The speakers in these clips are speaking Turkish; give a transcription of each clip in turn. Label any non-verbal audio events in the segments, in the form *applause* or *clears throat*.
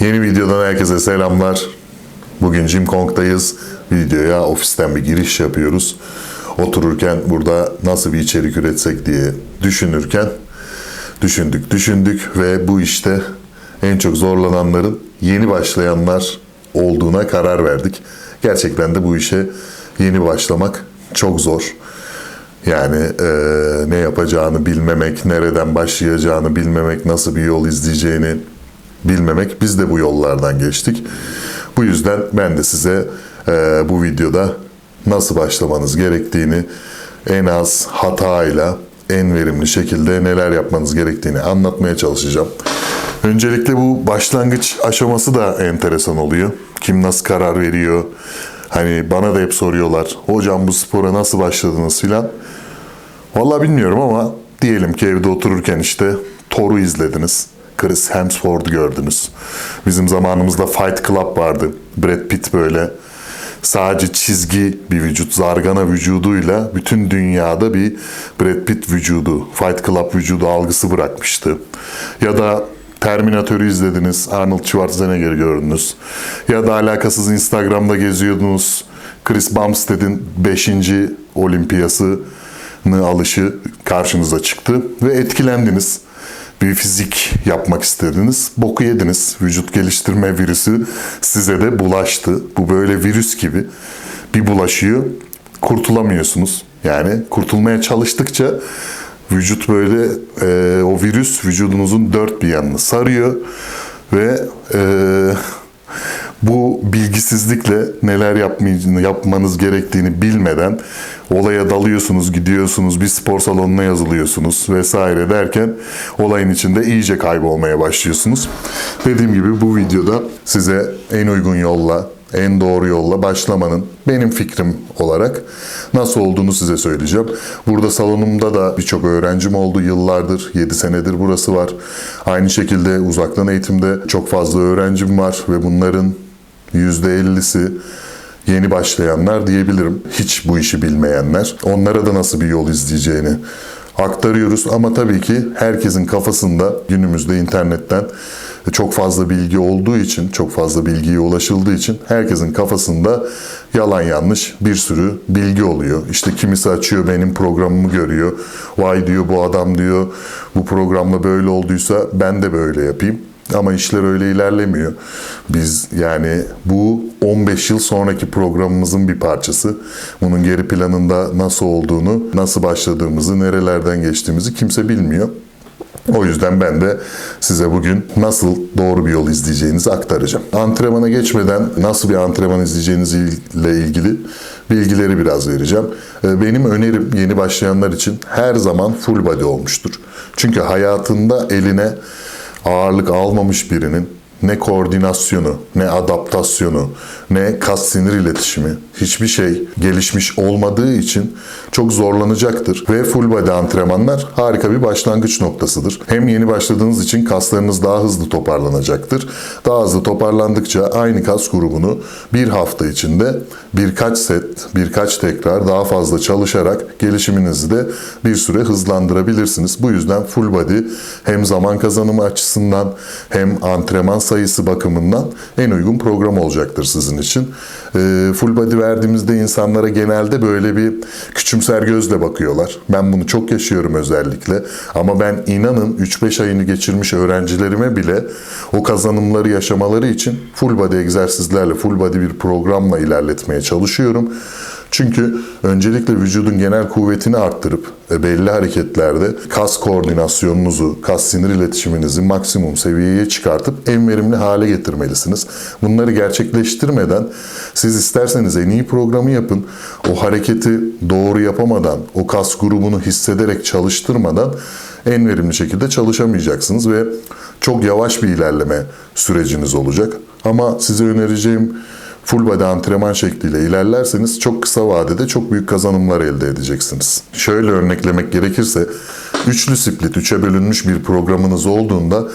Yeni videodan herkese selamlar. Bugün Jim Kong'dayız. Videoya ofisten bir giriş yapıyoruz. Otururken burada nasıl bir içerik üretsek diye düşünürken düşündük, düşündük ve bu işte en çok zorlananların yeni başlayanlar olduğuna karar verdik. Gerçekten de bu işe yeni başlamak çok zor. Yani eee, ne yapacağını bilmemek, nereden başlayacağını bilmemek, nasıl bir yol izleyeceğini bilmemek. Biz de bu yollardan geçtik. Bu yüzden ben de size eee, bu videoda nasıl başlamanız gerektiğini en az hatayla en verimli şekilde neler yapmanız gerektiğini anlatmaya çalışacağım. Öncelikle bu başlangıç aşaması da enteresan oluyor. Kim nasıl karar veriyor? Hani bana da hep soruyorlar. Hocam bu spora nasıl başladınız filan. Vallahi bilmiyorum ama diyelim ki evde otururken işte Thor'u izlediniz. Chris Hemsworth'u gördünüz. Bizim zamanımızda Fight Club vardı. Brad Pitt böyle sadece çizgi bir vücut, zargana vücuduyla bütün dünyada bir Brad Pitt vücudu, Fight Club vücudu algısı bırakmıştı. Ya da Terminator'u izlediniz, Arnold Schwarzenegger'i gördünüz. Ya da alakasız Instagram'da geziyordunuz. Chris Bumstead'in 5. olimpiyası alışı karşınıza çıktı ve etkilendiniz. Bir fizik yapmak istediniz. Boku yediniz. Vücut geliştirme virüsü size de bulaştı. Bu böyle virüs gibi bir bulaşıyor. Kurtulamıyorsunuz. Yani kurtulmaya çalıştıkça vücut böyle e, o virüs vücudunuzun dört bir yanını sarıyor ve e, bu bilgisizlikle neler yapmanız gerektiğini bilmeden olaya dalıyorsunuz, gidiyorsunuz, bir spor salonuna yazılıyorsunuz vesaire derken olayın içinde iyice kaybolmaya başlıyorsunuz. Dediğim gibi bu videoda size en uygun yolla, en doğru yolla başlamanın benim fikrim olarak nasıl olduğunu size söyleyeceğim. Burada salonumda da birçok öğrencim oldu yıllardır, 7 senedir burası var. Aynı şekilde uzaktan eğitimde çok fazla öğrencim var ve bunların %50'si yeni başlayanlar diyebilirim. Hiç bu işi bilmeyenler. Onlara da nasıl bir yol izleyeceğini aktarıyoruz ama tabii ki herkesin kafasında günümüzde internetten çok fazla bilgi olduğu için, çok fazla bilgiye ulaşıldığı için herkesin kafasında yalan yanlış bir sürü bilgi oluyor. İşte kimisi açıyor benim programımı görüyor. Vay diyor bu adam diyor bu programla böyle olduysa ben de böyle yapayım. Ama işler öyle ilerlemiyor. Biz yani bu 15 yıl sonraki programımızın bir parçası. Bunun geri planında nasıl olduğunu, nasıl başladığımızı, nerelerden geçtiğimizi kimse bilmiyor. O yüzden ben de size bugün nasıl doğru bir yol izleyeceğinizi aktaracağım. Antrenmana geçmeden nasıl bir antrenman izleyeceğinizle ilgili bilgileri biraz vereceğim. Ee, Benim önerim yeni başlayanlar için her zaman full body olmuştur. Çünkü hayatında eline ağırlık almamış birinin ne koordinasyonu, ne adaptasyonu, ne kas sinir iletişimi hiçbir şey gelişmiş olmadığı için çok zorlanacaktır. Ve full body antrenmanlar harika bir başlangıç noktasıdır. Hem yeni başladığınız için kaslarınız daha hızlı toparlanacaktır. Daha hızlı toparlandıkça aynı kas grubunu bir hafta içinde birkaç set, birkaç tekrar daha fazla çalışarak gelişiminizi de bir süre hızlandırabilirsiniz. Bu yüzden full body hem zaman kazanımı açısından hem antrenman sayısı bakımından en uygun program olacaktır sizin için. Ee, full body verdiğimizde insanlara genelde böyle bir küçümser gözle bakıyorlar. Ben bunu çok yaşıyorum özellikle. Ama ben inanın 3-5 ayını geçirmiş öğrencilerime bile o kazanımları yaşamaları için full body egzersizlerle, full body bir programla ilerletmeye çalışıyorum. Çünkü öncelikle vücudun genel kuvvetini arttırıp belli hareketlerde kas koordinasyonunuzu, kas sinir iletişiminizi maksimum seviyeye çıkartıp en verimli hale getirmelisiniz. Bunları gerçekleştirmeden siz isterseniz en iyi programı yapın. O hareketi doğru yapamadan, o kas grubunu hissederek çalıştırmadan en verimli şekilde çalışamayacaksınız ve çok yavaş bir ilerleme süreciniz olacak. Ama size önereceğim full body antrenman şekliyle ilerlerseniz çok kısa vadede çok büyük kazanımlar elde edeceksiniz. Şöyle örneklemek gerekirse üçlü split, üçe bölünmüş bir programınız olduğunda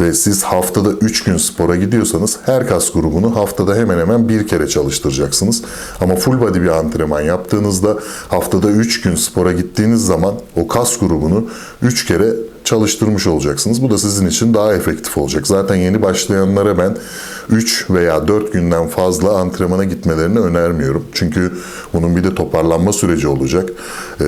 ve siz haftada 3 gün spora gidiyorsanız her kas grubunu haftada hemen hemen bir kere çalıştıracaksınız. Ama full body bir antrenman yaptığınızda haftada 3 gün spora gittiğiniz zaman o kas grubunu 3 kere çalıştırmış olacaksınız. Bu da sizin için daha efektif olacak. Zaten yeni başlayanlara ben 3 veya 4 günden fazla antrenmana gitmelerini önermiyorum. Çünkü bunun bir de toparlanma süreci olacak. Ee,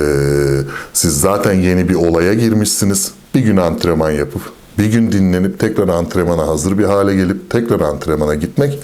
siz zaten yeni bir olaya girmişsiniz. Bir gün antrenman yapıp bir gün dinlenip tekrar antrenmana hazır bir hale gelip tekrar antrenmana gitmek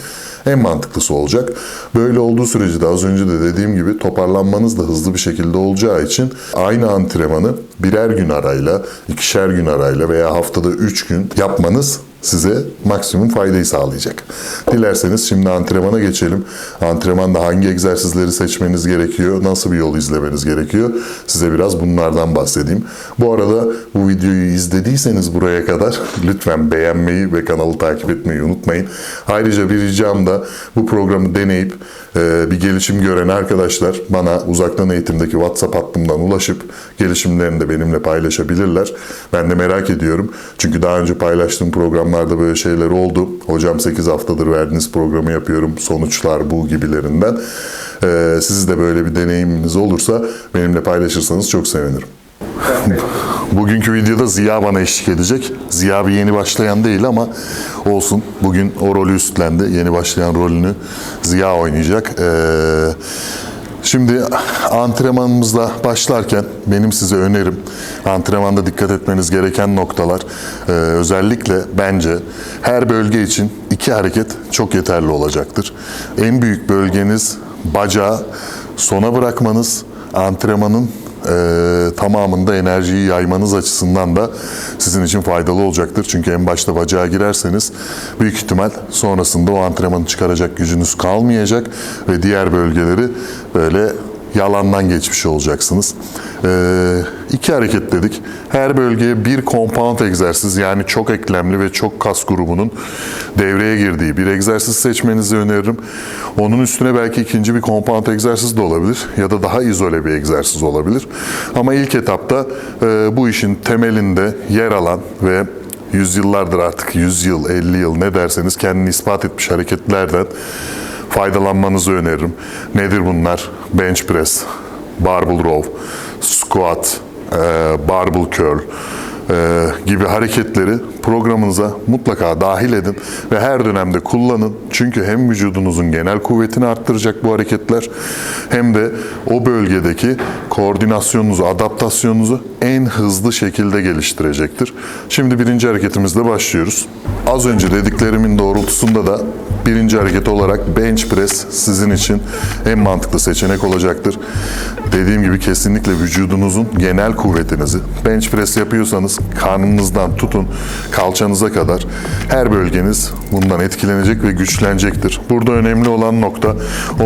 en mantıklısı olacak. Böyle olduğu sürece de az önce de dediğim gibi toparlanmanız da hızlı bir şekilde olacağı için aynı antrenmanı birer gün arayla, ikişer gün arayla veya haftada üç gün yapmanız size maksimum faydayı sağlayacak. Dilerseniz şimdi antrenmana geçelim. Antrenmanda hangi egzersizleri seçmeniz gerekiyor, nasıl bir yol izlemeniz gerekiyor size biraz bunlardan bahsedeyim. Bu arada bu videoyu izlediyseniz buraya kadar lütfen beğenmeyi ve kanalı takip etmeyi unutmayın. Ayrıca bir ricam da bu programı deneyip bir gelişim gören arkadaşlar bana uzaktan eğitimdeki WhatsApp hattımdan ulaşıp gelişimlerini de benimle paylaşabilirler. Ben de merak ediyorum. Çünkü daha önce paylaştığım programlarda böyle şeyler oldu. Hocam 8 haftadır verdiğiniz programı yapıyorum. Sonuçlar bu gibilerinden. E, siz de böyle bir deneyiminiz olursa benimle paylaşırsanız çok sevinirim. *laughs* Bugünkü videoda Ziya bana eşlik edecek. Ziya bir yeni başlayan değil ama olsun. Bugün o rolü üstlendi. Yeni başlayan rolünü Ziya oynayacak. Ee, şimdi antrenmanımızla başlarken benim size önerim antrenmanda dikkat etmeniz gereken noktalar ee, özellikle bence her bölge için iki hareket çok yeterli olacaktır. En büyük bölgeniz bacağı sona bırakmanız antrenmanın e, tamamında enerjiyi yaymanız açısından da sizin için faydalı olacaktır. Çünkü en başta bacağa girerseniz büyük ihtimal sonrasında o antrenmanı çıkaracak gücünüz kalmayacak ve diğer bölgeleri böyle yalandan geçmiş olacaksınız. Ee, iki hareket dedik. Her bölgeye bir compound egzersiz yani çok eklemli ve çok kas grubunun devreye girdiği bir egzersiz seçmenizi öneririm. Onun üstüne belki ikinci bir compound egzersiz de olabilir ya da daha izole bir egzersiz olabilir. Ama ilk etapta e, bu işin temelinde yer alan ve yüzyıllardır artık 100 yıl, 50 yıl ne derseniz kendini ispat etmiş hareketlerden faydalanmanızı öneririm. Nedir bunlar? Bench press, barbell row, squat, barbell curl e, gibi hareketleri programınıza mutlaka dahil edin ve her dönemde kullanın. Çünkü hem vücudunuzun genel kuvvetini arttıracak bu hareketler hem de o bölgedeki koordinasyonunuzu, adaptasyonunuzu en hızlı şekilde geliştirecektir. Şimdi birinci hareketimizle başlıyoruz. Az önce dediklerimin doğrultusunda da birinci hareket olarak bench press sizin için en mantıklı seçenek olacaktır. Dediğim gibi kesinlikle vücudunuzun genel kuvvetinizi bench press yapıyorsanız karnınızdan tutun kalçanıza kadar her bölgeniz bundan etkilenecek ve güçlenecektir. Burada önemli olan nokta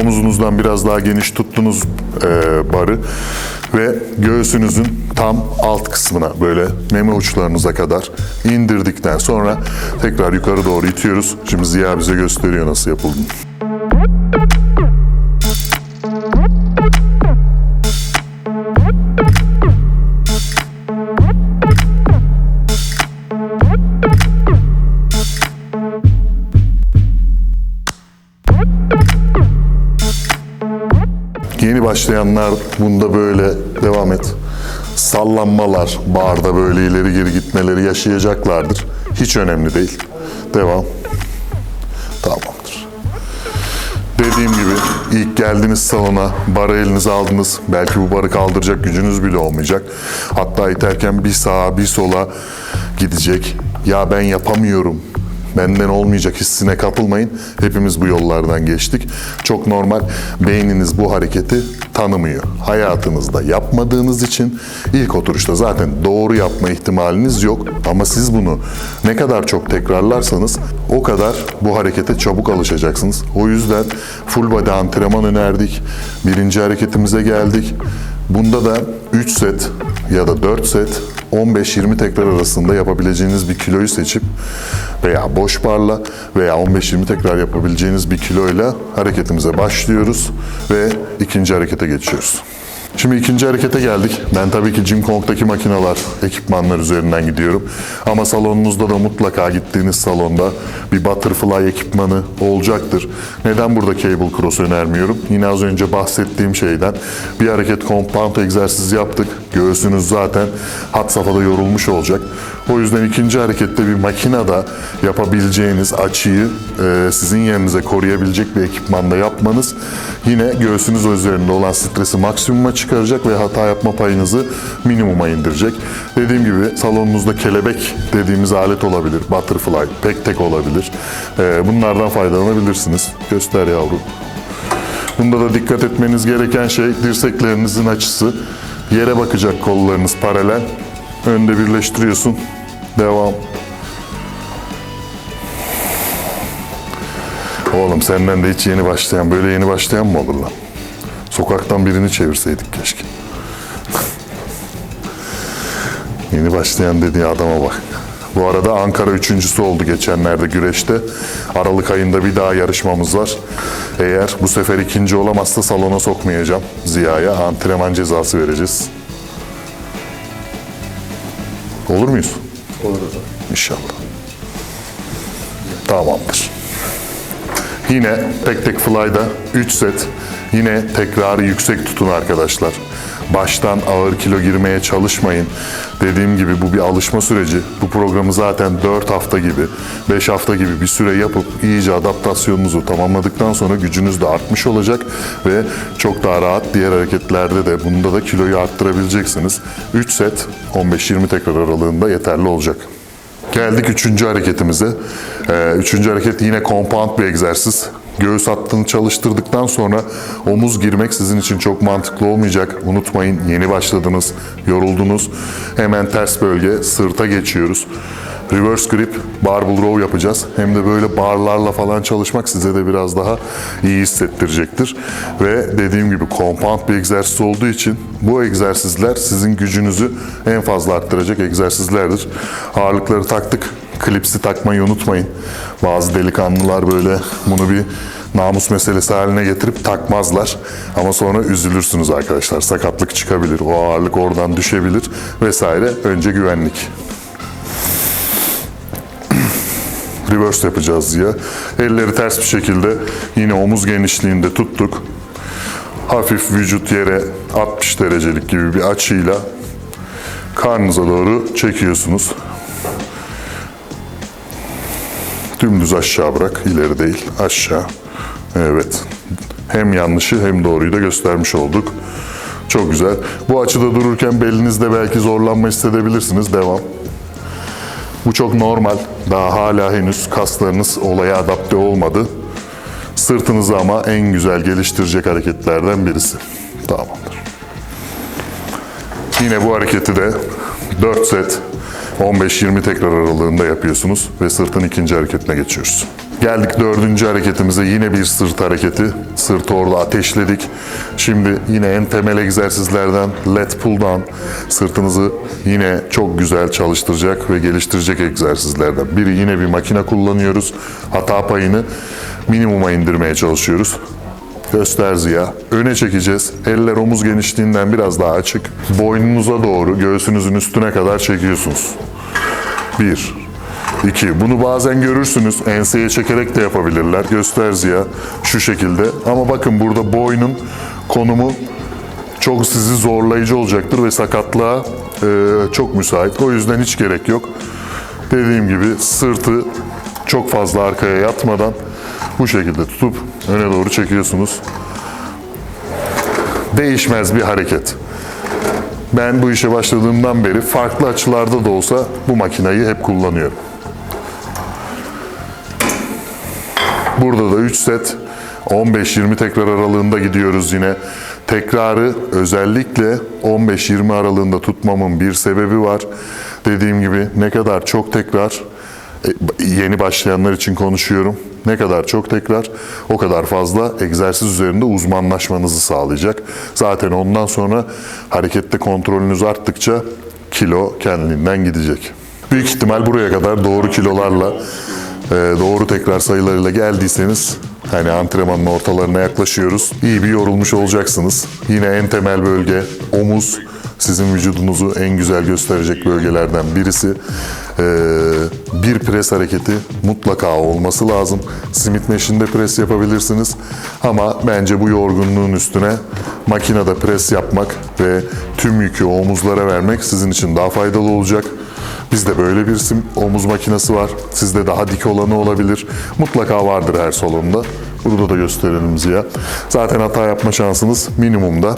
omuzunuzdan biraz daha geniş tuttunuz e, barı ve göğsünüzün tam alt kısmına böyle meme uçlarınıza kadar indirdikten sonra tekrar yukarı doğru itiyoruz. Şimdi Ziya bize gösteriyor nasıl yapıldığını. Başlayanlar bunda böyle devam et. Sallanmalar, barda böyle ileri geri gitmeleri yaşayacaklardır. Hiç önemli değil. Devam. Tamamdır. Dediğim gibi ilk geldiğiniz salona barı elinize aldınız. Belki bu barı kaldıracak gücünüz bile olmayacak. Hatta iterken bir sağa bir sola gidecek. Ya ben yapamıyorum benden olmayacak hissine kapılmayın. Hepimiz bu yollardan geçtik. Çok normal. Beyniniz bu hareketi tanımıyor. Hayatınızda yapmadığınız için ilk oturuşta zaten doğru yapma ihtimaliniz yok. Ama siz bunu ne kadar çok tekrarlarsanız o kadar bu harekete çabuk alışacaksınız. O yüzden full body antrenman önerdik. Birinci hareketimize geldik. Bunda da 3 set ya da 4 set 15-20 tekrar arasında yapabileceğiniz bir kiloyu seçip veya boş barla veya 15-20 tekrar yapabileceğiniz bir kiloyla hareketimize başlıyoruz ve ikinci harekete geçiyoruz. Şimdi ikinci harekete geldik. Ben tabii ki Jim Kong'daki makineler, ekipmanlar üzerinden gidiyorum. Ama salonunuzda da mutlaka gittiğiniz salonda bir butterfly ekipmanı olacaktır. Neden burada cable cross önermiyorum? Yine az önce bahsettiğim şeyden bir hareket compound egzersizi yaptık. Göğsünüz zaten hat safhada yorulmuş olacak. O yüzden ikinci harekette bir makinede yapabileceğiniz açıyı e, sizin yerinize koruyabilecek bir ekipmanda yapmanız yine göğsünüz üzerinde olan stresi maksimuma çıkaracak ve hata yapma payınızı minimuma indirecek. Dediğim gibi salonunuzda kelebek dediğimiz alet olabilir, butterfly, pek tek olabilir. E, bunlardan faydalanabilirsiniz. Göster yavrum. Bunda da dikkat etmeniz gereken şey dirseklerinizin açısı. Yere bakacak kollarınız paralel. Önde birleştiriyorsun. Devam. Oğlum senden de hiç yeni başlayan, böyle yeni başlayan mı olur lan? Sokaktan birini çevirseydik keşke. *laughs* yeni başlayan dediği adama bak. Bu arada Ankara üçüncüsü oldu geçenlerde güreşte. Aralık ayında bir daha yarışmamız var. Eğer bu sefer ikinci olamazsa salona sokmayacağım Ziya'ya. Antrenman cezası vereceğiz. Olur muyuz? Olur hocam. İnşallah. Tamamdır. Yine tek tek fly'da 3 set. Yine tekrarı yüksek tutun arkadaşlar. Baştan ağır kilo girmeye çalışmayın. Dediğim gibi bu bir alışma süreci. Bu programı zaten 4 hafta gibi, 5 hafta gibi bir süre yapıp iyice adaptasyonunuzu tamamladıktan sonra gücünüz de artmış olacak ve çok daha rahat diğer hareketlerde de bunda da kiloyu arttırabileceksiniz. 3 set 15-20 tekrar aralığında yeterli olacak. Geldik üçüncü hareketimize. Ee, üçüncü hareket yine compound bir egzersiz. Göğüs hattını çalıştırdıktan sonra omuz girmek sizin için çok mantıklı olmayacak. Unutmayın yeni başladınız, yoruldunuz. Hemen ters bölge sırta geçiyoruz. Reverse grip, barbell row yapacağız. Hem de böyle barlarla falan çalışmak size de biraz daha iyi hissettirecektir. Ve dediğim gibi compound bir egzersiz olduğu için bu egzersizler sizin gücünüzü en fazla arttıracak egzersizlerdir. Ağırlıkları taktık. Klipsi takmayı unutmayın. Bazı delikanlılar böyle bunu bir namus meselesi haline getirip takmazlar. Ama sonra üzülürsünüz arkadaşlar. Sakatlık çıkabilir, o ağırlık oradan düşebilir vesaire. Önce güvenlik. *clears throat* reverse yapacağız diye. Elleri ters bir şekilde yine omuz genişliğinde tuttuk. Hafif vücut yere 60 derecelik gibi bir açıyla karnınıza doğru çekiyorsunuz. Dümdüz aşağı bırak, ileri değil, aşağı. Evet. Hem yanlışı hem doğruyu da göstermiş olduk. Çok güzel. Bu açıda dururken belinizde belki zorlanma hissedebilirsiniz. Devam. Bu çok normal. Daha hala henüz kaslarınız olaya adapte olmadı. Sırtınızı ama en güzel geliştirecek hareketlerden birisi. Tamamdır. Yine bu hareketi de 4 set 15-20 tekrar aralığında yapıyorsunuz ve sırtın ikinci hareketine geçiyoruz. Geldik dördüncü hareketimize yine bir sırt hareketi. Sırtı orada ateşledik. Şimdi yine en temel egzersizlerden let pull down. Sırtınızı yine çok güzel çalıştıracak ve geliştirecek egzersizlerden. Biri yine bir makine kullanıyoruz. Hata payını minimuma indirmeye çalışıyoruz. Göster Ziya. Öne çekeceğiz. Eller omuz genişliğinden biraz daha açık. Boynunuza doğru göğsünüzün üstüne kadar çekiyorsunuz. Bir, iki. Bunu bazen görürsünüz. Enseye çekerek de yapabilirler. Göster Ziya. Şu şekilde. Ama bakın burada boynun konumu çok sizi zorlayıcı olacaktır ve sakatlığa e, çok müsait. O yüzden hiç gerek yok. Dediğim gibi sırtı çok fazla arkaya yatmadan bu şekilde tutup öne doğru çekiyorsunuz. Değişmez bir hareket. Ben bu işe başladığımdan beri farklı açılarda da olsa bu makinayı hep kullanıyorum. Burada da 3 set 15-20 tekrar aralığında gidiyoruz yine. Tekrarı özellikle 15-20 aralığında tutmamın bir sebebi var. Dediğim gibi ne kadar çok tekrar e, yeni başlayanlar için konuşuyorum. Ne kadar çok tekrar o kadar fazla egzersiz üzerinde uzmanlaşmanızı sağlayacak. Zaten ondan sonra harekette kontrolünüz arttıkça kilo kendiliğinden gidecek. Büyük ihtimal buraya kadar doğru kilolarla, e, doğru tekrar sayılarıyla geldiyseniz Hani antrenmanın ortalarına yaklaşıyoruz. İyi bir yorulmuş olacaksınız. Yine en temel bölge omuz. Sizin vücudunuzu en güzel gösterecek bölgelerden birisi. Ee, bir pres hareketi mutlaka olması lazım. Smith Machine'de pres yapabilirsiniz. Ama bence bu yorgunluğun üstüne makinede pres yapmak ve tüm yükü omuzlara vermek sizin için daha faydalı olacak. Bizde böyle bir sim, omuz makinesi var. Sizde daha dik olanı olabilir. Mutlaka vardır her salonda. Burada da gösterelim Ziya. Zaten hata yapma şansınız minimumda.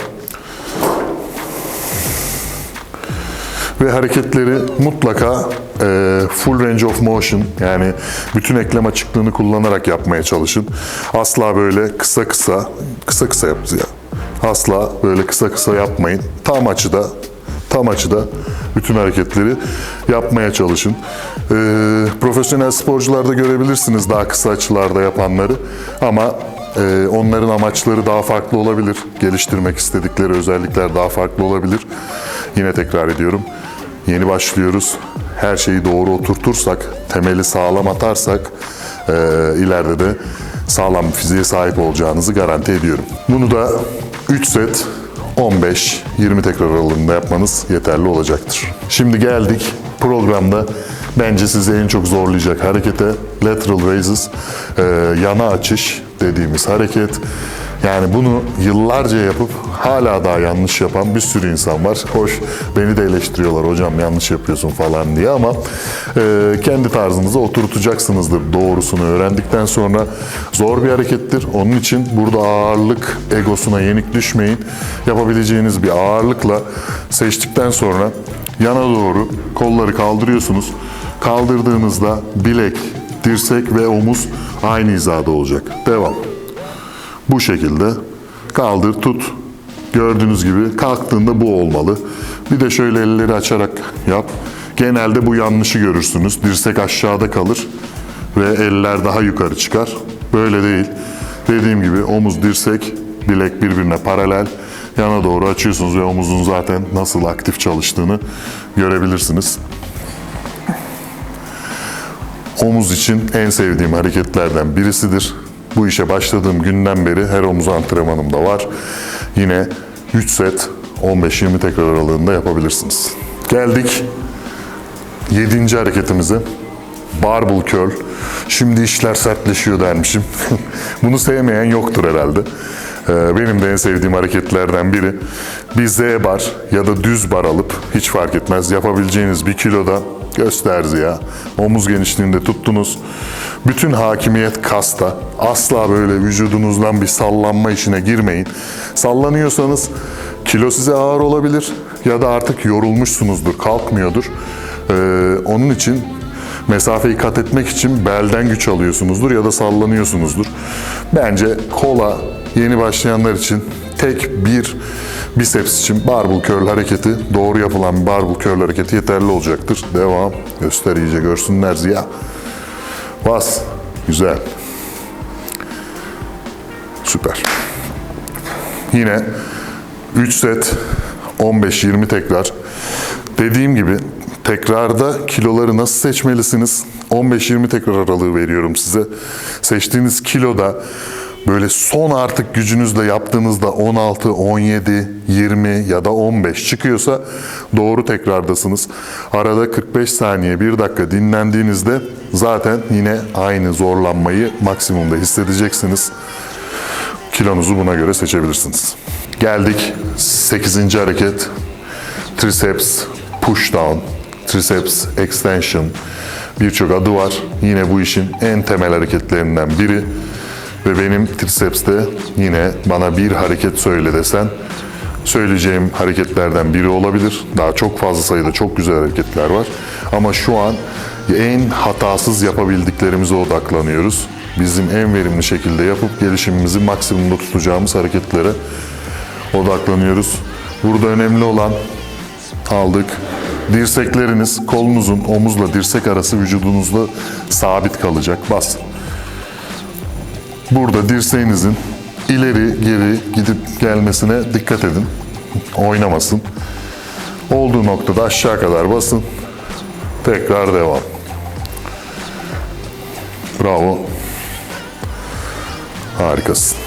Ve hareketleri mutlaka full range of motion yani bütün eklem açıklığını kullanarak yapmaya çalışın. Asla böyle kısa kısa, kısa kısa yapız ya. Asla böyle kısa kısa yapmayın. Tam açıda, tam açıda bütün hareketleri yapmaya çalışın. E, profesyonel sporcularda görebilirsiniz daha kısa açılarda yapanları ama e, onların amaçları daha farklı olabilir. Geliştirmek istedikleri özellikler daha farklı olabilir. Yine tekrar ediyorum. Yeni başlıyoruz. Her şeyi doğru oturtursak, temeli sağlam atarsak e, ileride de sağlam bir fiziğe sahip olacağınızı garanti ediyorum. Bunu da 3 set 15-20 tekrar aralığında yapmanız yeterli olacaktır. Şimdi geldik programda bence sizi en çok zorlayacak harekete lateral raises, e, yana açış dediğimiz hareket. Yani bunu yıllarca yapıp hala daha yanlış yapan bir sürü insan var. Hoş beni de eleştiriyorlar hocam yanlış yapıyorsun falan diye ama e, kendi tarzınıza oturtacaksınızdır doğrusunu öğrendikten sonra zor bir harekettir. Onun için burada ağırlık egosuna yenik düşmeyin. Yapabileceğiniz bir ağırlıkla seçtikten sonra yana doğru kolları kaldırıyorsunuz. Kaldırdığınızda bilek, dirsek ve omuz aynı hizada olacak. Devam. Bu şekilde kaldır tut. Gördüğünüz gibi kalktığında bu olmalı. Bir de şöyle elleri açarak yap. Genelde bu yanlışı görürsünüz. Dirsek aşağıda kalır ve eller daha yukarı çıkar. Böyle değil. Dediğim gibi omuz, dirsek, bilek birbirine paralel. Yana doğru açıyorsunuz ve omuzun zaten nasıl aktif çalıştığını görebilirsiniz. Omuz için en sevdiğim hareketlerden birisidir. Bu işe başladığım günden beri her omuz antrenmanımda var. Yine 3 set 15-20 tekrar aralığında yapabilirsiniz. Geldik 7. hareketimize. Barbell curl. Şimdi işler sertleşiyor dermişim. *laughs* Bunu sevmeyen yoktur herhalde. Ee, Benim de en sevdiğim hareketlerden biri. Bir Z bar ya da düz bar alıp hiç fark etmez yapabileceğiniz bir kiloda gösterdi ya. Omuz genişliğinde tuttunuz. Bütün hakimiyet kasta. Asla böyle vücudunuzdan bir sallanma işine girmeyin. Sallanıyorsanız kilo size ağır olabilir ya da artık yorulmuşsunuzdur, kalkmıyordur. Ee, onun için mesafeyi kat etmek için belden güç alıyorsunuzdur ya da sallanıyorsunuzdur. Bence kola yeni başlayanlar için tek bir biceps için barbell curl hareketi, doğru yapılan barbell curl hareketi yeterli olacaktır. Devam. Göster iyice görsünler Ziya. Bas. Güzel. Süper. Yine 3 set 15-20 tekrar. Dediğim gibi tekrarda kiloları nasıl seçmelisiniz? 15-20 tekrar aralığı veriyorum size. Seçtiğiniz kiloda böyle son artık gücünüzle yaptığınızda 16, 17, 20 ya da 15 çıkıyorsa doğru tekrardasınız. Arada 45 saniye 1 dakika dinlendiğinizde zaten yine aynı zorlanmayı maksimumda hissedeceksiniz. Kilonuzu buna göre seçebilirsiniz. Geldik 8. hareket. Triceps push down, triceps extension birçok adı var. Yine bu işin en temel hareketlerinden biri. Ve benim tricepste yine bana bir hareket söyle desen söyleyeceğim hareketlerden biri olabilir. Daha çok fazla sayıda çok güzel hareketler var. Ama şu an en hatasız yapabildiklerimize odaklanıyoruz. Bizim en verimli şekilde yapıp gelişimimizi maksimumda tutacağımız hareketlere odaklanıyoruz. Burada önemli olan aldık. Dirsekleriniz kolunuzun omuzla dirsek arası vücudunuzda sabit kalacak. Bas. Burada dirseğinizin ileri geri gidip gelmesine dikkat edin. Oynamasın. Olduğu noktada aşağı kadar basın. Tekrar devam. Bravo. Harikasın.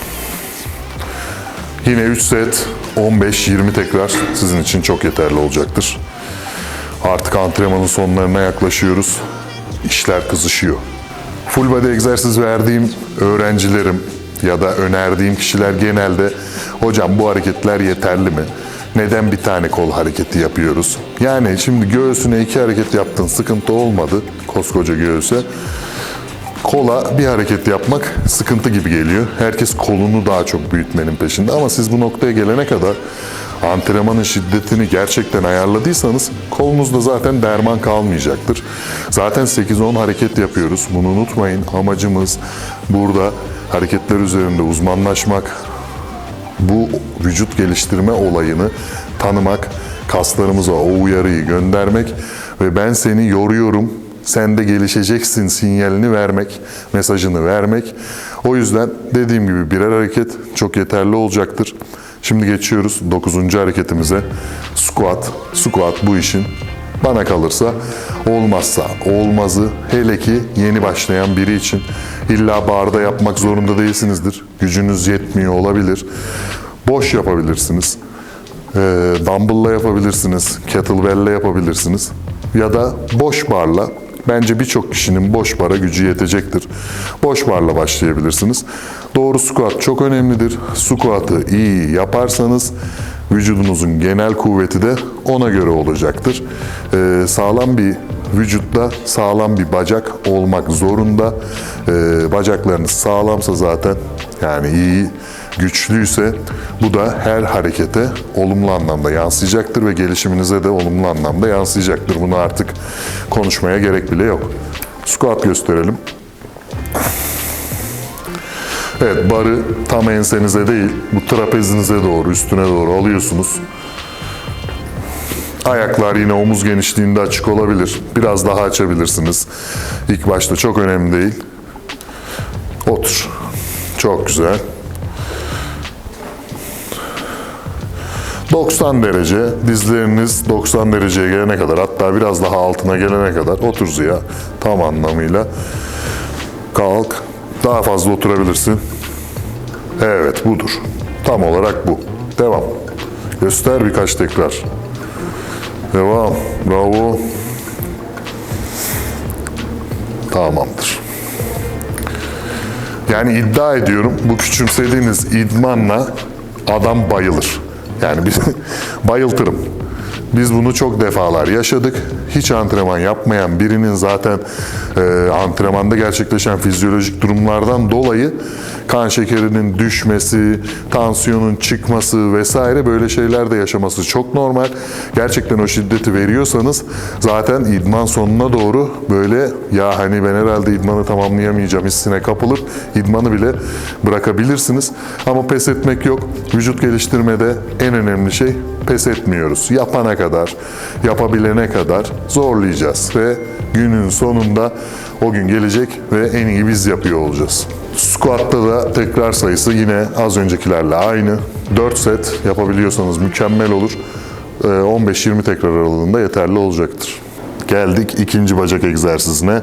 Yine 3 set 15-20 tekrar sizin için çok yeterli olacaktır. Artık antrenmanın sonlarına yaklaşıyoruz. İşler kızışıyor. Full body egzersiz verdiğim öğrencilerim ya da önerdiğim kişiler genelde hocam bu hareketler yeterli mi? Neden bir tane kol hareketi yapıyoruz? Yani şimdi göğsüne iki hareket yaptın sıkıntı olmadı koskoca göğüse. Kola bir hareket yapmak sıkıntı gibi geliyor. Herkes kolunu daha çok büyütmenin peşinde ama siz bu noktaya gelene kadar antrenmanın şiddetini gerçekten ayarladıysanız kolunuzda zaten derman kalmayacaktır. Zaten 8-10 hareket yapıyoruz. Bunu unutmayın. Amacımız burada hareketler üzerinde uzmanlaşmak, bu vücut geliştirme olayını tanımak, kaslarımıza o uyarıyı göndermek ve ben seni yoruyorum, sen de gelişeceksin sinyalini vermek, mesajını vermek. O yüzden dediğim gibi birer hareket çok yeterli olacaktır. Şimdi geçiyoruz 9. hareketimize. Squat. Squat bu işin bana kalırsa olmazsa olmazı hele ki yeni başlayan biri için illa barda yapmak zorunda değilsinizdir. Gücünüz yetmiyor olabilir. Boş yapabilirsiniz. Ee, dumbbell'la yapabilirsiniz. Kettlebell'le yapabilirsiniz. Ya da boş barla Bence birçok kişinin boş bara gücü yetecektir. Boş barla başlayabilirsiniz. Doğru squat çok önemlidir. Squat'ı iyi yaparsanız vücudunuzun genel kuvveti de ona göre olacaktır. Ee, sağlam bir vücutta sağlam bir bacak olmak zorunda. Ee, bacaklarınız sağlamsa zaten yani iyi güçlüyse bu da her harekete olumlu anlamda yansıyacaktır ve gelişiminize de olumlu anlamda yansıyacaktır. Bunu artık konuşmaya gerek bile yok. Squat gösterelim. Evet, barı tam ensenize değil, bu trapezinize doğru, üstüne doğru alıyorsunuz. Ayaklar yine omuz genişliğinde açık olabilir. Biraz daha açabilirsiniz. İlk başta çok önemli değil. Otur. Çok güzel. 90 derece, dizleriniz 90 dereceye gelene kadar, hatta biraz daha altına gelene kadar otur Ziya tam anlamıyla. Kalk, daha fazla oturabilirsin. Evet, budur. Tam olarak bu. Devam. Göster birkaç tekrar. Devam. Bravo. Tamamdır. Yani iddia ediyorum bu küçümsediğiniz idmanla adam bayılır. Yani biz *laughs* bayıltırım. Biz bunu çok defalar yaşadık. Hiç antrenman yapmayan birinin zaten e, antrenmanda gerçekleşen fizyolojik durumlardan dolayı kan şekerinin düşmesi, tansiyonun çıkması vesaire böyle şeyler de yaşaması çok normal. Gerçekten o şiddeti veriyorsanız zaten idman sonuna doğru böyle ya hani ben herhalde idmanı tamamlayamayacağım hissine kapılıp idmanı bile bırakabilirsiniz. Ama pes etmek yok. Vücut geliştirmede en önemli şey pes etmiyoruz. Yapana kadar, yapabilene kadar zorlayacağız ve günün sonunda o gün gelecek ve en iyi biz yapıyor olacağız. Squat'ta da tekrar sayısı yine az öncekilerle aynı. 4 set yapabiliyorsanız mükemmel olur. Ee, 15-20 tekrar aralığında yeterli olacaktır. Geldik ikinci bacak egzersizine.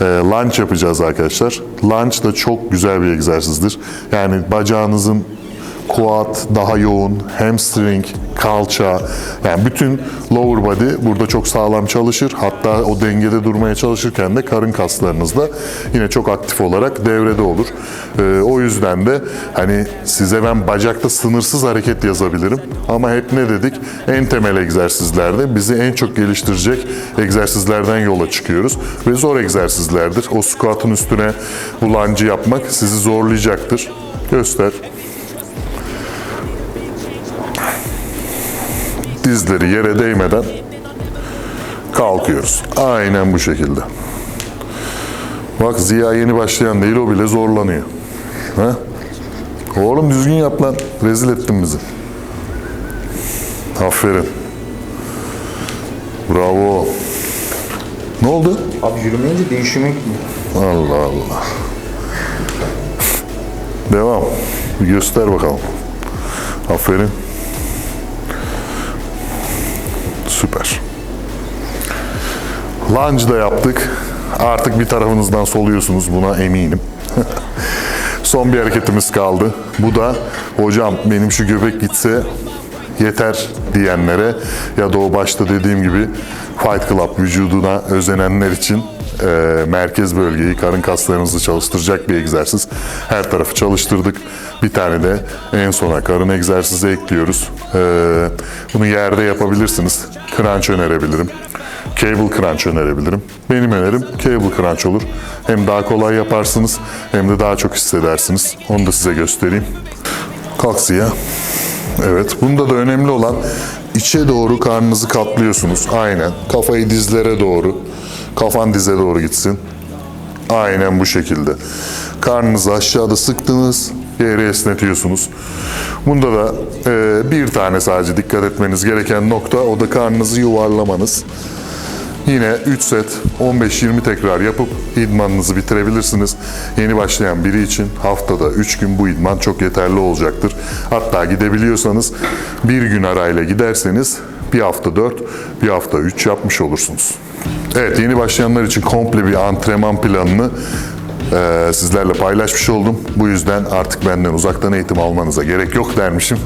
Ee, lunge yapacağız arkadaşlar. Lunge da çok güzel bir egzersizdir. Yani bacağınızın quad daha yoğun, hamstring, kalça, yani bütün lower body burada çok sağlam çalışır. Hatta o dengede durmaya çalışırken de karın kaslarınız da yine çok aktif olarak devrede olur. Ee, o yüzden de hani size ben bacakta sınırsız hareket yazabilirim. Ama hep ne dedik? En temel egzersizlerde bizi en çok geliştirecek egzersizlerden yola çıkıyoruz. Ve zor egzersizlerdir. O squat'ın üstüne bu yapmak sizi zorlayacaktır. Göster. Dizleri yere değmeden kalkıyoruz. Aynen bu şekilde. Bak Ziya yeni başlayan değil o bile zorlanıyor. Ha? Oğlum düzgün yap lan. Rezil ettin bizi. Aferin. Bravo. Ne oldu? Abi yürümeyince değişmek mi? Allah Allah. Devam. Göster bakalım. Aferin. Lunge da yaptık. Artık bir tarafınızdan soluyorsunuz buna eminim. *laughs* Son bir hareketimiz kaldı. Bu da hocam benim şu göbek gitse yeter diyenlere ya da o başta dediğim gibi Fight Club vücuduna özenenler için e, merkez bölgeyi, karın kaslarınızı çalıştıracak bir egzersiz. Her tarafı çalıştırdık. Bir tane de en sona karın egzersizi ekliyoruz. E, bunu yerde yapabilirsiniz. Crunch önerebilirim. Cable crunch önerebilirim. Benim önerim cable crunch olur. Hem daha kolay yaparsınız hem de daha çok hissedersiniz. Onu da size göstereyim. Kalk. Evet. Bunda da önemli olan içe doğru karnınızı katlıyorsunuz. Aynen. Kafayı dizlere doğru. Kafan dize doğru gitsin. Aynen bu şekilde. Karnınızı aşağıda sıktınız. Yere esnetiyorsunuz. Bunda da e, bir tane sadece dikkat etmeniz gereken nokta o da karnınızı yuvarlamanız. Yine 3 set 15-20 tekrar yapıp idmanınızı bitirebilirsiniz. Yeni başlayan biri için haftada 3 gün bu idman çok yeterli olacaktır. Hatta gidebiliyorsanız bir gün arayla giderseniz bir hafta 4, bir hafta 3 yapmış olursunuz. Evet yeni başlayanlar için komple bir antrenman planını eee, sizlerle paylaşmış oldum. Bu yüzden artık benden uzaktan eğitim almanıza gerek yok dermişim.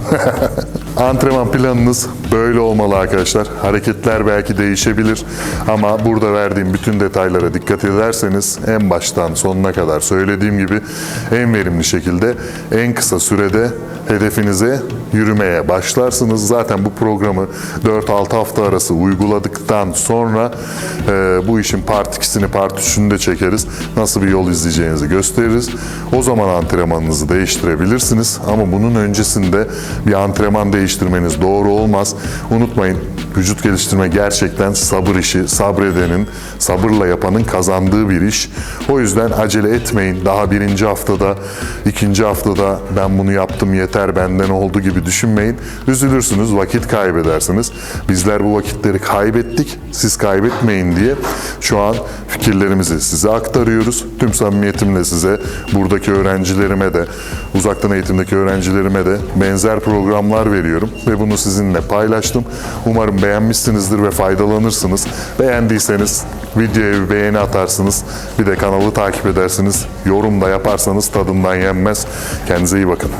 *laughs* Antrenman planınız böyle olmalı arkadaşlar. Hareketler belki değişebilir ama burada verdiğim bütün detaylara dikkat ederseniz en baştan sonuna kadar söylediğim gibi en verimli şekilde en kısa sürede hedefinize yürümeye başlarsınız. Zaten bu programı 4-6 hafta arası uyguladıktan sonra e, bu işin part 2'sini part 3'ünü de çekeriz. Nasıl bir yol izleyeceğinizi gösteririz. O zaman antrenmanınızı değiştirebilirsiniz. Ama bunun öncesinde bir antrenman değiştirmeniz doğru olmaz. Unutmayın vücut geliştirme gerçekten sabır işi. Sabredenin, sabırla yapanın kazandığı bir iş. O yüzden acele etmeyin. Daha birinci haftada, ikinci haftada ben bunu yaptım yeter benden oldu gibi düşünmeyin. Üzülürsünüz, vakit kaybedersiniz. Bizler bu vakitleri kaybettik. Siz kaybetmeyin diye şu an fikirlerimizi size aktarıyoruz. Tüm samimiyetimle size buradaki öğrencilerime de uzaktan eğitimdeki öğrencilerime de benzer programlar veriyorum ve bunu sizinle paylaştım. Umarım beğenmişsinizdir ve faydalanırsınız. Beğendiyseniz videoya bir beğeni atarsınız. Bir de kanalı takip edersiniz. Yorum da yaparsanız tadından yenmez. Kendinize iyi bakın.